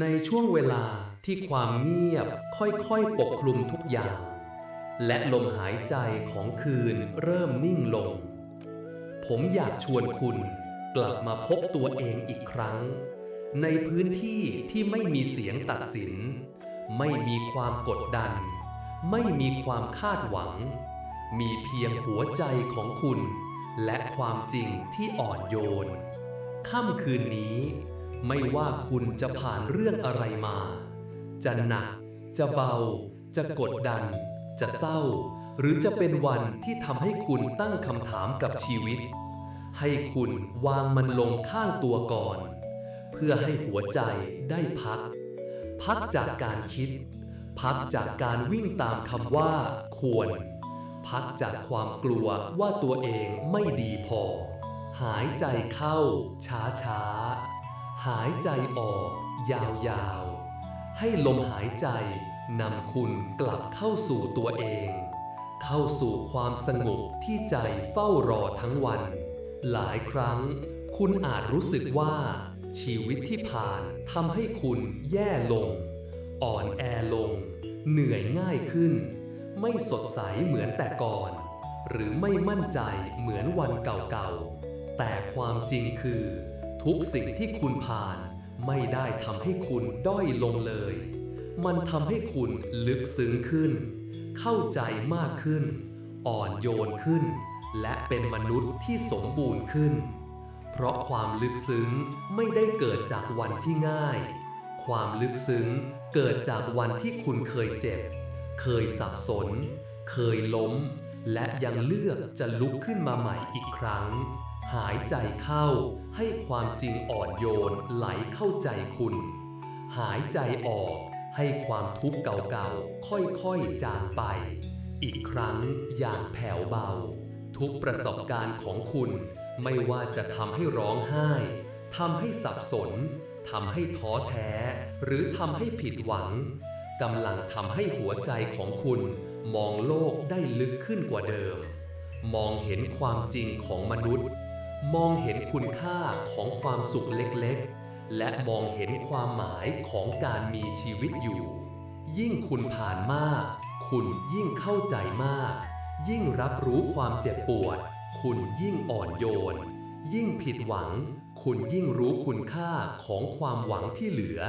ในช่วงเวลาที่ความเงียบค่อยๆปกคลุมทุกอย่าง และลมหายใจของคืนเริ่มนิ่งลง ผมอยากชวนคุณกลับมาพบตัวเองอีกครั้ง ในพื้นที่ที่ไม่มีเสียงตัดสิน ไม่มีความกดดัน ไม่มีความคาดหวัง มีเพียงหัวใจของคุณ และความจริงที่อ่อนโยนค่ำคืนนี้ ไม่ว่าคุณจะผ่านเรื่องอะไรมา จะหนัก จะเบา จะกดดัน จะเศร้า หรือจะเป็นวันที่ทำให้คุณตั้งคำถามกับชีวิต ให้คุณวางมันลงข้างตัวก่อน เพื่อให้หัวใจได้พัก พักจากการคิด พักจากการวิ่งตามคำว่า ควร พักจากความกลัวว่าตัวเองไม่ดีพอ หายใจเข้าช้าช้า หายใจออกยาวๆ ให้ลมหายใจนำคุณกลับเข้าสู่ตัวเอง เข้าสู่ความสงบที่ใจเฝ้ารอทั้งวัน หลายครั้ง คุณอาจรู้สึกว่า ชีวิตที่ผ่านทำให้คุณแย่ลง อ่อนแอลง เหนื่อยง่ายขึ้น ไม่สดใสเหมือนแต่ก่อน หรือไม่มั่นใจเหมือนวันเก่าๆ แต่ความจริงคือ ทุกสิ่งที่คุณผ่าน ไม่ได้ทำให้คุณด้อยลงเลย มันทำให้คุณลึกซึ้งขึ้น เข้าใจมากขึ้น อ่อนโยนขึ้น และเป็นมนุษย์ที่สมบูรณ์ขึ้น เพราะความลึกซึ้งไม่ได้เกิดจากวันที่ง่าย ความลึกซึ้งเกิดจากวันที่คุณเคยเจ็บ เคยสับสน เคยล้ม และยังเลือกจะลุกขึ้นมาใหม่อีกครั้ง หายใจเข้าให้ความจริงอ่อนโยนไหลเข้าใจคุณ หายใจออกให้ความทุกข์เก่าๆ ค่อยๆ จางไป อีกครั้งอย่างแผ่วเบา ทุกประสบการณ์ของคุณ ไม่ว่าจะทำให้ร้องไห้ทำให้สับสนทำให้ท้อแท้ หรือทำให้ผิดหวังกำลังทำให้หัวใจของคุณ มองโลกได้ลึกขึ้นกว่าเดิม มองเห็นความจริงของมนุษย์ มองเห็นคุณค่าของความสุขเล็กๆ และมองเห็นความหมายของการมีชีวิตอยู่ ยิ่งคุณผ่านมาก คุณยิ่งเข้าใจมาก ยิ่งรับรู้ความเจ็บปวด คุณยิ่งอ่อนโยน ยิ่งผิดหวัง คุณยิ่งรู้คุณค่าของความหวังที่เหลือ